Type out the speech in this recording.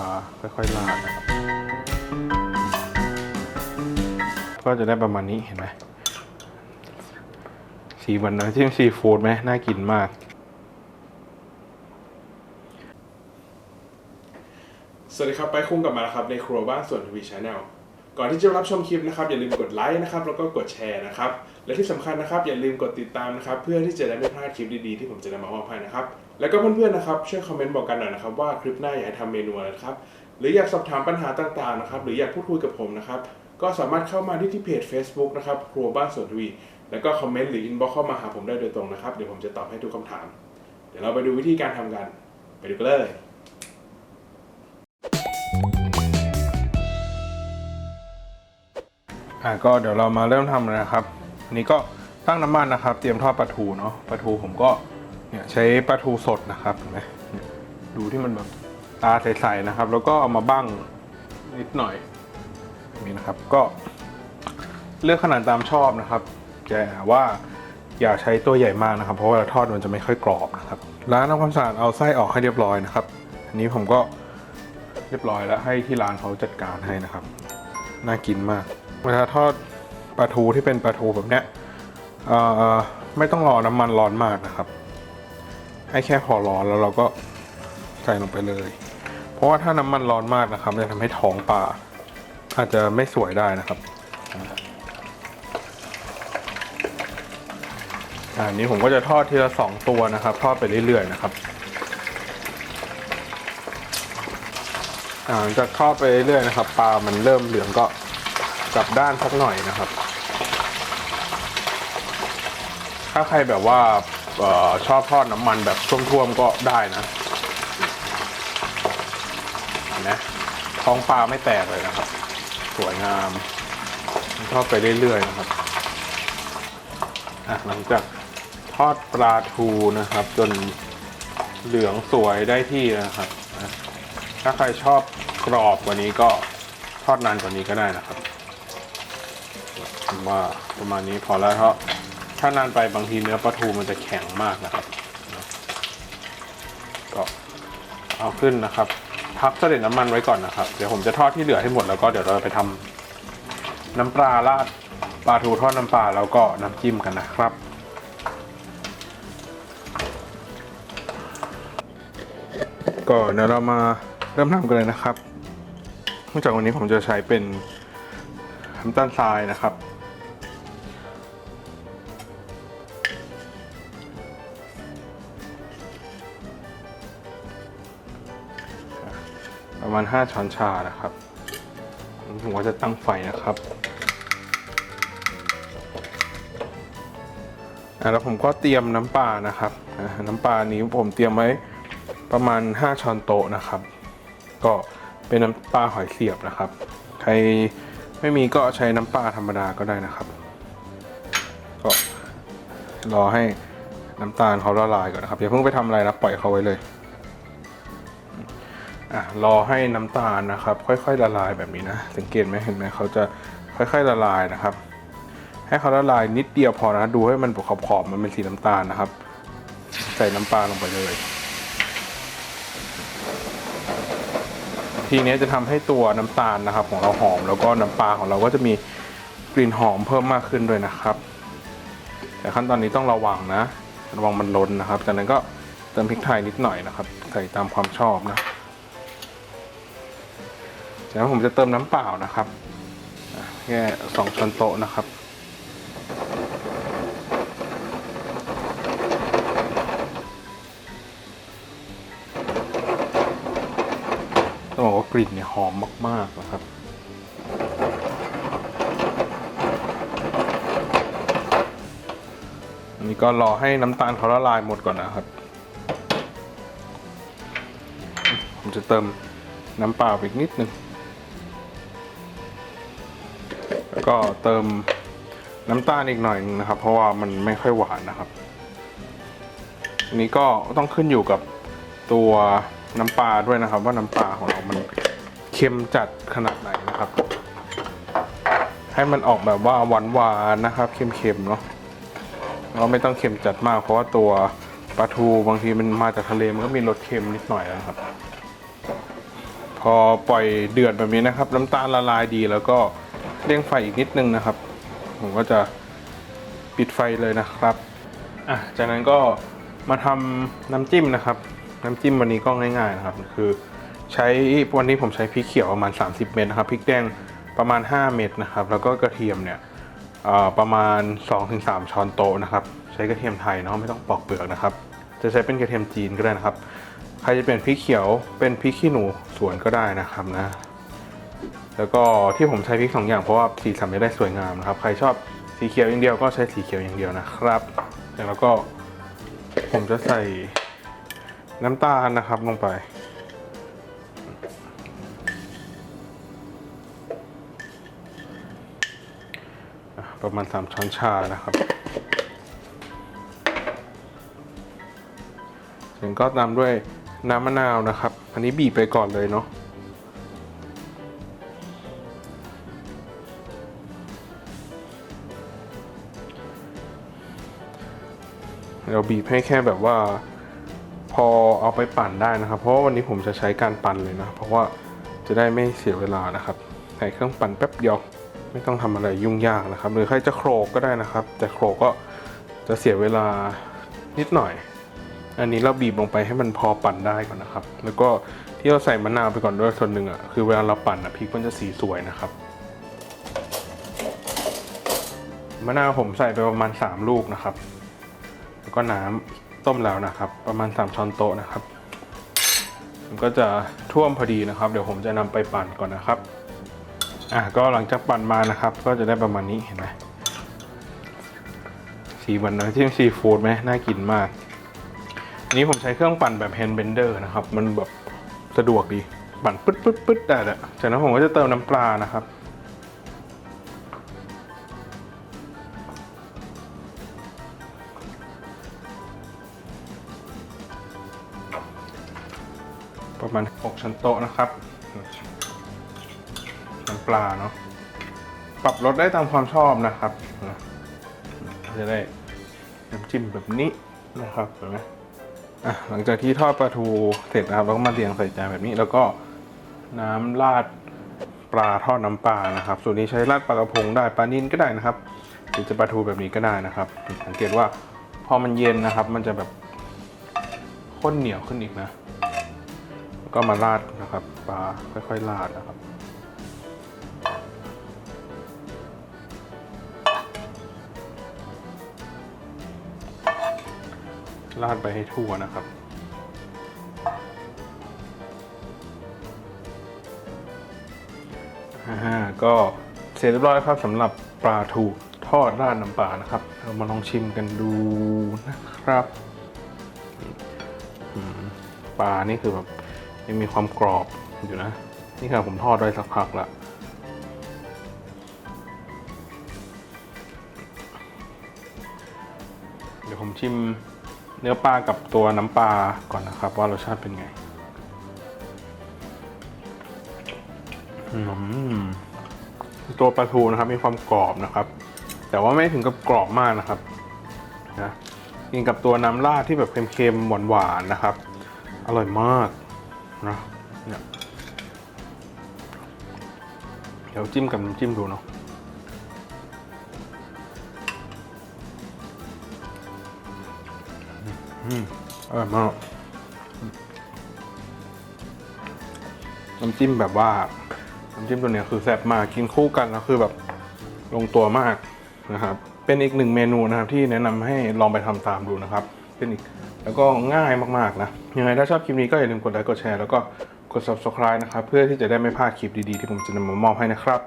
ปลาค่อยๆราดนะครับก็จะได้ประมาณนี้เห็นไหมสีเหมือนน้ำจิ้มซีฟู้ดไหมน่ากินมาก สวัสดีครับ ไปคุ้งกลับมาแล้วครับในครัวบ้านส่วนทวีชาแนลก่อนที่จะรับชมคลิปนะครับอย่าลืมกดไลค์นะครับแล้วก็กดแชร์นะครับ และที่สำคัญนะครับอย่าลืมกดติดตามนะครับ เพื่อที่จะได้ไม่พลาดคลิปดีๆที่ผมจะนำมามอบให้นะครับ แล้วก็เพื่อนๆนะครับช่วยคอมเมนต์บอกกันหน่อยนะครับว่าคลิปหน้าอยากให้ทำเมนูอะไรนะครับหรืออยากสอบถามปัญหาต่างๆนะครับหรืออยากพูดคุยกับผมนะครับก็สามารถเข้ามาที่ที่เพจ Facebook นะครับครัวบ้านสวนทวีแล้วก็คอมเมนต์หรืออินบ็อกเข้ามาหาผมได้โดยตรงนะครับเดี๋ยวผมจะตอบให้ทุกคำถาม เดี๋ยวเราไปดูวิธีการทำกัน ไปดูกันเลยอะก็เดี๋ยวเรามาเริ่มทำเลยนะครับอันนี้ก็ตั้งน้ำมันนะครับ เตรียมทอดปลาทูเนาะปลาทูผมก็ เนี่ยใช้ปลาทูสดนะครับเห็นไหมดูที่มันแบบตาใสๆนะครับ แล้วก็เอามาบั้งนิดหน่อยนี่นะครับก็เลือกขนาดตามชอบนะครับแต่ว่าอย่าใช้ตัวใหญ่มากนะครับ เพราะเวลาทอดมันจะไม่ค่อยกรอบนะครับล้างทำความสะอาดเอาไส้ออกให้เรียบร้อยนะครับอันนี้ผมก็เรียบร้อยแล้วให้ที่ร้านเขาจัดการให้นะครับ น่ากินมาก เวลาทอดปลาทูที่เป็นปลาทูแบบเนี้ยไม่ต้องรอน้ำมันร้อนมากนะครับ ให้แค่พอร้อนแล้วเราก็ใส่ลงไปเลย เพราะว่าถ้าน้ำมันร้อนมากนะครับจะทำให้ท้องปลาอาจจะไม่สวยได้นะครับอันนี้ผมก็จะทอดทีละสองตัวนะครับ ทอดไปเรื่อยๆนะครับหลังจากทอดไปเรื่อยๆนะครับปลามันเริ่มเหลืองก็กลับด้านสักหน่อยนะครับ ถ้าใครแบบว่า ออชอบทอดน้ำมันแบบท่วมๆก็ได้นะนไหมท้องปลาไม่แตกเลยนะครับ สวยงามทอดไปเรื่อยๆนะครับอะหลังจากทอดปลาทูนะครับ จนเหลืองสวยได้ที่นะครับ ถ้าใครชอบกรอบกว่านี้ก็ทอดนานกว่านี้ก็ได้นะครับมว่าประมาณนี้พอแล้วเพราะ ถ้านานไปบางทีเนื้อปลาทูมันจะแข็งมากนะครับ ก็เอาขึ้นนะครับ พักเสด็จน้ำมันไว้ก่อนนะครับ เดี๋ยวผมจะทอดที่เหลือให้หมดแล้วก็เดี๋ยวเราไปทำน้ำปลาราดปลาทูทอดน้ำปลาแล้วก็น้ำจิ้มกันนะครับก็เดี๋ยวเรามาเริ่มทำกันเลยนะครับเนื่องจากวันนี้ผมจะใช้เป็นน้ำตาลทรายนะครับ ประมาณ 5 ช้อนชานะครับ ผมก็จะตั้งไฟนะครับอะแล้วผมก็เตรียมน้ำปลานะครับ น้ำปลานี้ผมเตรียมไว้ประมาณ 5 ช้อนโต๊ะนะครับ ก็เป็นน้ำปลาหอยเสียบนะครับ ใครไม่มีก็ใช้น้ำปลาธรรมดาก็ได้นะครับ ก็รอให้น้ำตาลเขาละลายก่อนนะครับอย่าเพิ่งไปทำอะไรนะปล่อยเขาไว้เลย อะรอให้น้ำตาลนะครับ ค่อยๆละลายแบบนี้นะสังเกตไหมเห็นไหมเขาจะค่อยๆละลายนะครับ ให้เขาละลายนิดเดียวพอนะดูให้มันขอบๆมันเป็นสีน้ำตาลนะครับ ใส่น้ำปลาลงไปเลยทีนี้จะทำให้ตัวน้ำตาลนะครับ ของเราหอมแล้วก็น้ำปลาของเราก็จะมีกลิ่นหอมเพิ่มมากขึ้นด้วยนะครับ แต่ขั้นตอนนี้ต้องระวังนะ ระวังมันล้นนะครับ จากนั้นก็เติมพริกไทยนิดหน่อยนะครับ ใส่ตามความชอบนะ จากนั้นผมจะเติมน้ำเปล่านะครับแค่สองช้อนโต๊ะนะครับต้องบอกว่ากลิ่นเนี่ยหอมมาก ๆ นะครับ อันนี้ก็รอให้น้ำตาลเขาละลายหมดก่อนนะครับ ผมจะเติมน้ำเปล่าอีกนิดนึง ก็เติมน้ำตาลอีกหน่อยนึงนะครับ เพราะว่ามันไม่ค่อยหวานนะครับอันนี้ก็ต้องขึ้นอยู่กับตัวน้ำปลาด้วยนะครับ ว่าน้ำปลาของเรามันเค็มจัดขนาดไหนนะครับ ให้มันออกแบบว่าหวานหวานๆนะครับเค็มๆเนาะเราไม่ต้องเค็มจัดมาก เพราะว่าตัวปลาทูบางทีมันมาจากทะเลมันก็มีรสเค็มนิดหน่อยนะครับ พอปล่อยเดือดแบบนี้นะครับ น้ำตาลละลายดีแล้วก็ เร่งไฟอีกนิดนึงนะครับ ผมก็จะปิดไฟเลยนะครับอะจากนั้นก็มาทำน้ำจิ้มนะครับ น้ำจิ้มวันนี้ก็ง่ายๆนะครับ คือใช้วันนี้ผมใช้พริกเขียวประมาณ 30 เม็ดนะครับพริกแดงประมาณ 5 เม็ดนะครับ แล้วก็กระเทียมเนี่ยประมาณ 2-3 ช้อนโต๊ะนะครับ ใช้กระเทียมไทยเนาะไม่ต้องปอกเปลือกนะครับ จะใช้เป็นกระเทียมจีนก็ได้นะครับ ใครจะเป็นพริกเขียวเป็นพริกขี้หนูสวนก็ได้นะครับนะ แล้วก็ที่ผมใช้พริกสองอย่างเพราะว่าสีสันไม่ได้สวยงามนะครับ ใครชอบสีเขียวอย่างเดียวก็ใช้สีเขียวอย่างเดียวนะครับ แล้วก็ผมจะใส่น้ำตาลนะครับลงไป ประมาณ 3 ช้อนชานะครับเสร็จก็ตามด้วยน้ำมะนาวนะครับ อันนี้บีบไปก่อนเลยเนาะ เราบีบให้แค่แบบว่า พอเอาไปปั่นได้นะครับ เพราะว่าวันนี้ผมจะใช้การปั่นเลยนะ เพราะว่าจะได้ไม่เสียเวลานะครับใส่เครื่องปั่นแป๊บเดียวไม่ต้องทำอะไรยุ่งยากนะครับ หรือใครจะโขลกก็ได้นะครับ แต่โขลกก็จะเสียเวลานิดหน่อย อันนี้เราบีบลงไปให้มันพอปั่นได้ก่อนนะครับ แล้วก็ที่เราใส่มะนาวไปก่อนด้วยส่วนหนึ่งอะคือเวลาเราปั่นอะพริกมันจะสีสวยนะครับมะนาวผมใส่ไปประมาณ 3 ลูกนะครับ แล้วก็น้ำต้มแล้วนะครับ ประมาณ 3 ช้อนโต๊ะนะครับมันก็จะท่วมพอดีนะครับ เดี๋ยวผมจะนำไปปั่นก่อนนะครับอะก็หลังจากปั่นมานะครับ ก็จะได้ประมาณนี้เห็นไหมสีเหมือนน้ำจิ้มซีฟู้ดไหมน่ากินมากอันนี้ผมใช้เครื่องปั่นแบบแฮนด์เบนเดอร์นะครับ มันแบบสะดวกดีปั่นปึ๊ดปึ๊ดปึ๊ดได้แหละจากนั้นผมก็จะเติมน้ำปลานะครับ ประมาณ 6 ชั้นโต๊ะนะครับน้ำปลาเนาะปรับรสได้ตามความชอบนะครับจะได้น้ำจิ้มแบบนี้นะครับเห็นไหมหลังจากที่ทอดปลาทูเสร็จนะครับเราก็มาเรียงใส่จานแบบนี้ แล้วก็น้ำราดปลาทอดน้ำปลานะครับ ส่วนนี้ใช้ราดปลากระพงได้ปลานิ่นก็ได้นะครับหรือจะปลาทูแบบนี้ก็ได้นะครับ สังเกตว่าพอมันเย็นนะครับ มันจะแบบข้นเหนียวขึ้นอีกนะ ก็มาราดนะครับปลาค่อยๆราดนะครับราดไปให้ทั่วนะครับอ่าก็เสร็จเรียบร้อยครับสำหรับปลาทูทอดราดน้ำปลานะครับ เรามาลองชิมกันดูนะครับ ปลานี่คือแบบ ยังมีความกรอบอยู่นะ นี่คือผมทอดไว้สักพักละเดี๋ยวผมชิมเนื้อปลากับตัวน้ำปลาก่อนนะครับ ว่ารสชาติเป็นไงอืมตัวปลาทูนะครับ มีความกรอบนะครับ แต่ว่าไม่ถึงกับกรอบมากนะครับนะกินกับตัวน้ำราดที่แบบเค็มๆหวานๆนะครับ อร่อยมาก นะเนี่ยเดี๋ยวจิ้มกับน้ำจิ้มดูเนาะอืมอร่อยมากน้ำจิ้มแบบว่าน้ำจิ้มตัวเนี้ยคือแซ่บมากกินคู่กันแล้วคือแบบลงตัวมากนะครับ เป็นอีกหนึ่งเมนูนะครับที่แนะนำให้ลองไปทำตามดูนะครับ ขึ้นอีก แล้วก็ง่ายมากๆนะ ยังไงถ้าชอบคลิปนี้ก็อย่าลืมกดไลค์กดแชร์แล้วก็กด subscribe นะครับ เพื่อที่จะได้ไม่พลาดคลิปดีๆ ที่ผมจะนำมามอบให้นะครับ